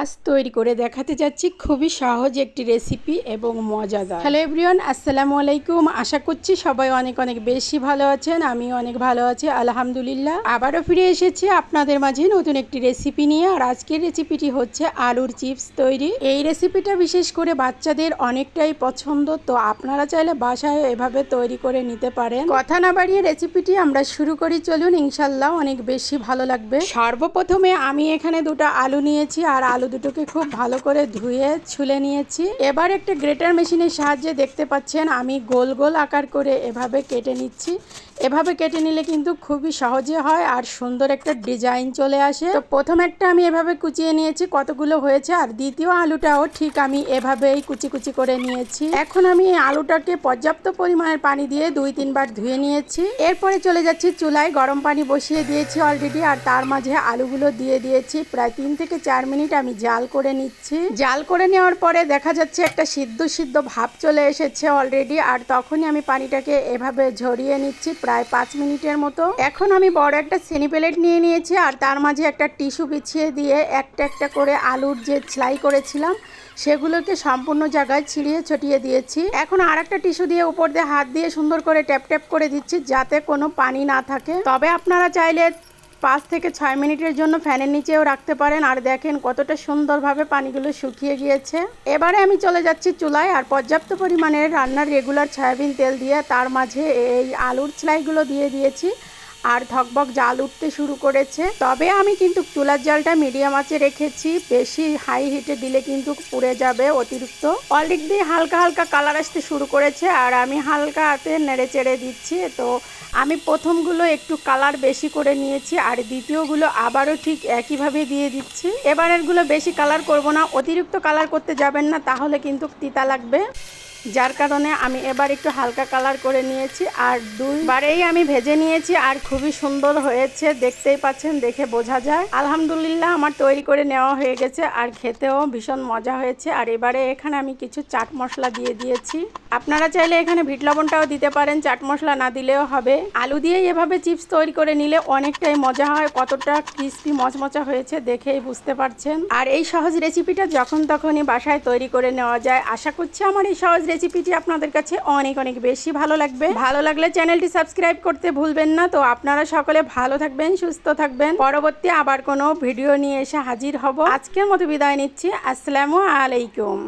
আজ তৈরি করে দেখাতে যাচ্ছি খুবই সহজ একটি রেসিপি এবং মজাদার। হ্যালো এভরিওয়ান আসসালামু আলাইকুম। আশা করছি সবাই অনেক অনেক বেশি ভালো আছেন আমি অনেক ভালো আছি, আলহামদুলিল্লাহ। আবারও ফিরে এসেছি আপনাদের মাঝে নতুন একটি রেসিপি নিয়ে, আর আজকের রেসিপিটি হচ্ছে আলুর চিপস তৈরি। এই রেসিপিটা বিশেষ করে বাচ্চাদের অনেকটাই পছন্দ, তো আপনারা চাইলে বাসায় এভাবে তৈরি করে নিতে পারেন। কথা না বাড়িয়ে রেসিপিটি আমরা শুরু করি, চলুন ইনশাল্লাহ অনেক বেশি ভালো লাগবে। সর্বপ্রথমে আমি এখানে দুটো আলু নিয়েছি, আর আলু দুটোকে খুব ভালো করে ধুয়ে ছুলে নিয়েছি। এবার একটা গ্রেটার মেশিনের সাহায্যে দেখতে পাচ্ছেন, আমি গোল গোল আকার করে এভাবে কেটে নিচ্ছি। এভাবে কেটে নিলে কিন্তু খুবই সহজে হয় আর সুন্দর একটা ডিজাইন চলে আসে। তো প্রথম একটা আমি এভাবে কুচিয়ে নিয়েছি, কতগুলো হয়েছে আর দ্বিতীয় আলুটাও ঠিক আমি এভাবেই কুচি কুচি করে নিয়েছি। এখন আমি আলুটাকে পর্যাপ্ত পরিমাণের পানি দিয়ে দুই তিনবার ধুয়ে নিয়েছি। এরপরে চলে যাচ্ছি চুলায়, গরম পানি বসিয়ে দিয়েছি অলরেডি আর তার মাঝে আলুগুলো দিয়ে দিয়েছি। প্রায় তিন থেকে চার মিনিট আমি জাল করে নিচ্ছি। জাল করে নেওয়ার পরে দেখা যাচ্ছে একটা সিদ্ধ সিদ্ধ ভাব চলে এসেছে অলরেডি আর তখনই আমি পানিটাকে এভাবে ঝরিয়ে নিচ্ছি প্রায় পাঁচ মিনিটের মতো। এখন আমি বড় একটা সেনি প্লেট নিয়ে নিয়েছি, আর তার মাঝে একটা টিস্যু বিছিয়ে দিয়ে একটা একটা করে আলুর যে সেলাই করেছিলাম, সেগুলোকে সম্পূর্ণ জায়গায় ছিঁড়িয়ে ছটিয়ে দিয়েছি। এখন আর একটা টিস্যু দিয়ে উপর দিয়ে হাত দিয়ে সুন্দর করে ট্যাপ ট্যাপ করে দিচ্ছি যাতে কোনো পানি না থাকে। তবে আপনারা চাইলে পাঁচ থেকে ছয় মিনিটের জন্য ফ্যানের নিচেও রাখতে পারেন। আর দেখেন কতটা সুন্দরভাবে পানিগুলো শুকিয়ে গিয়েছে। এবারে আমি চলে যাচ্ছি চুলায়, আর পর্যাপ্ত পরিমাণের রান্নার রেগুলার সয়াবিন তেল দিয়ে তার মাঝে এই আলুর সেলাইগুলো দিয়ে দিয়েছি। আর ধকবক জাল উঠতে শুরু করেছে। তবে আমি কিন্তু চুলার জালটা মিডিয়াম আঁচে রেখেছি। বেশি হাই হিটে দিলে কিন্তু পুড়ে যাবে অতিরিক্ত। অলরেডি হালকা হালকা কালার আসতে শুরু করেছে আর আমি হালকা হাতে নেড়ে চেড়ে দিচ্ছি। তো আমি প্রথমগুলো একটু কালার বেশি করে নিয়েছি আর দ্বিতীয়গুলো আবারও ঠিক একইভাবে দিয়ে দিচ্ছি। এবারেরগুলো বেশি কালার করব না। অতিরিক্ত কালার করতে যাবেন না, তাহলে কিন্তু তিতা লাগবে। যার কারণে আমি এবার একটু হালকা কালার করে নিয়েছি আর দুইবারেই আমি ভেজে নিয়েছি আর খুবই সুন্দর হয়েছে, দেখতেই পাচ্ছেন, দেখে বোঝা যায়। আলহামদুলিল্লাহ আমার তৈরি করে নেওয়া হয়ে গেছে আর খেতেও ভীষণ মজা হয়েছে। আর এবারে এখানে আমি কিছু চাট মশলা দিয়ে দিয়েছি। আপনারা চাইলে এখানে ভিট লবণটাও দিতে পারেন, চাট মশলা না দিলেও হবে। আলু দিয়ে এভাবে চিপস তৈরি করে নিলে অনেকটাই মজা হয়, কতটা ক্রিস্পি মচমচা হয়েছে দেখেই বুঝতে পারছেন। আর এই সহজ রেসিপিটা যখন তখনই বাসায় তৈরি করে নেওয়া যায়। আশা করছি আমার এই সহজ রেসিপিটি আপনাদের কাছে অনেক অনেক বেশি ভালো লাগবে। ভালো লাগলে চ্যানেলটি সাবস্ক্রাইব করতে ভুলবেন না। তো আপনারা সকলে ভালো থাকবেন, সুস্থ থাকবেন। পরবর্তী আবার কোনো ভিডিও নিয়ে এসে হাজির হব। আজকের মতো বিদায় নিচ্ছি। আসসালামু আলাইকুম।